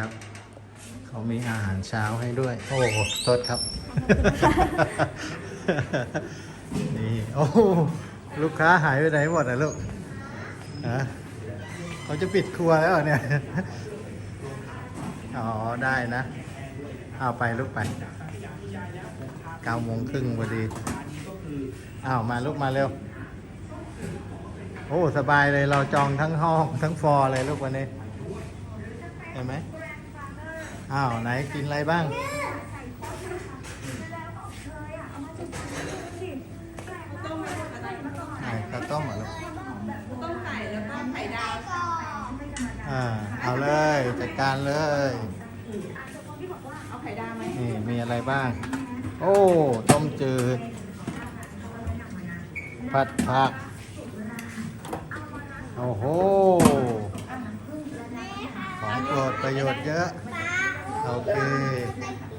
ครับ เขามีอาหารเช้าให้ด้วย โอ้โหโทษครับ นี่โอ้ลูกค้าหายไปไหนหมดอะลูกฮะเขาจะปิดครัวแล้วเหรอเนี่ย อ๋อ ได้นะ เอาไปลูกไปเก้าโมงครึ่งพอดีอ้าวมาลูกมาเร็ว โอ้ สบายเลยเราจองทั้งห้องทั้งฟอร์เลยลูกวันนี้ เห็นไหม อ้าว ไหนกินอะไรบ้างไหนข้าวต้มเหรอลูกต้มไก่แล้วก็ไข่ดาวอ่าเอาเลยจัดการเลย เอาไข่ดาวไหมนี่มีอะไรบ้าง โอ้ ต้มจืด ผัดผัก โอ้โห ของโปรดประโยชน์เยอะ โอเค